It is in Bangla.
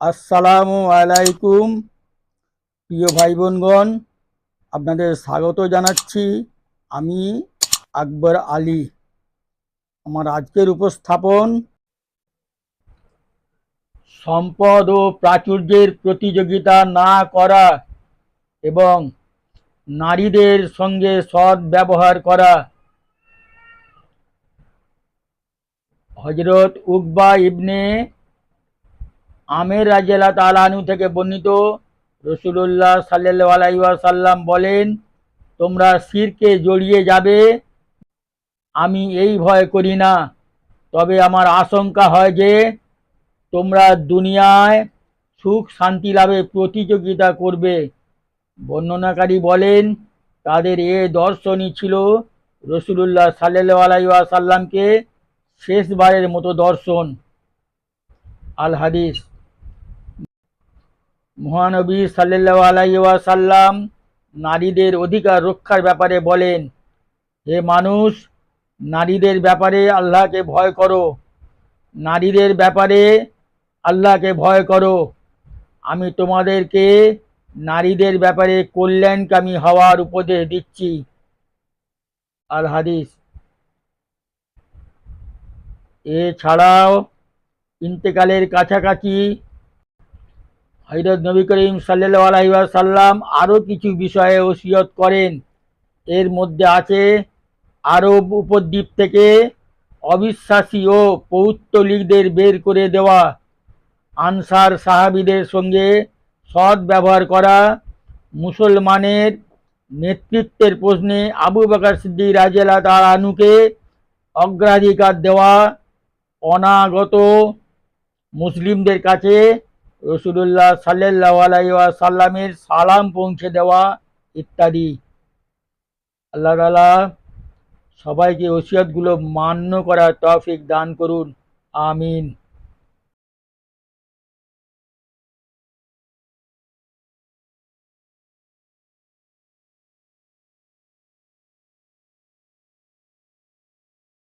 আসসালামু আলাইকুম, প্রিয় ভাই বোনগণ আপনাদের স্বাগত জানাচ্ছি আমি আকবর আলী, আমার আজকের উপস্থাপন সম্পদ ও প্রাচুর্যের প্রতিযোগিতা না করা এবং নারীদের সঙ্গে সৎ ব্যবহার করা। হজরত উকবা ইবনে আমের রাজিয়াল্লাহ তালানু থেকে বর্ণিত রসুল্লাহ সাল্লাহ আলাইসাল্লাম বলেন, তোমরা শিরকে জড়িয়ে যাবে। আমি এই ভয় করি না। তবে আমার আশঙ্কা হয় যে তোমরা দুনিয়ায় সুখ শান্তি লাভে প্রতিযোগিতা করবে। বর্ণনাকারী বলেন, তাদের এ দর্শনই ছিল রসুলুল্লাহ সাল্লাহ আলাইসাল্লামকে শেষবারের মতো দর্শন। আল হাদিস মহানবী সাল্লাহ আলাইসাল্লাম নারীদের অধিকার রক্ষার ব্যাপারে বলেন, হে মানুষ, নারীদের ব্যাপারে আল্লাহকে ভয় করো। নারীদের ব্যাপারে আল্লাহকে ভয় করো। আমি তোমাদেরকে নারীদের ব্যাপারে কল্যাণকামী হওয়ার উপদেশ দিচ্ছি। আল হাদিস এছাড়াও ইন্তেকালের কাছাকাছি হজরত নবী করিম সাল্লাহ আলহিসাল্লাম আরও কিছু বিষয়ে ওসিয়ত করেন। এর মধ্যে আছে আরব উপদ্বীপ থেকে অবিশ্বাসী ও পৌত্তলিকদের বের করে দেওয়া, আনসার সাহাবিদের সঙ্গে সৎ ব্যবহার করা, মুসলমানের নেতৃত্বের প্রশ্নে আবু বাকর সিদ্দিক রাজেলা তার আনুকে অগ্রাধিকার দেওয়া, অনাগত মুসলিমদের কাছে রসুল্লাহ সাল্লাহ আলাইসাল্লামের সালাম পৌঁছে দেওয়া ইত্যাদি। আল্লাহ তালা সবাইকে ওসিয়তগুলো মান্য করার তৌফিক দান করুন। আমিন।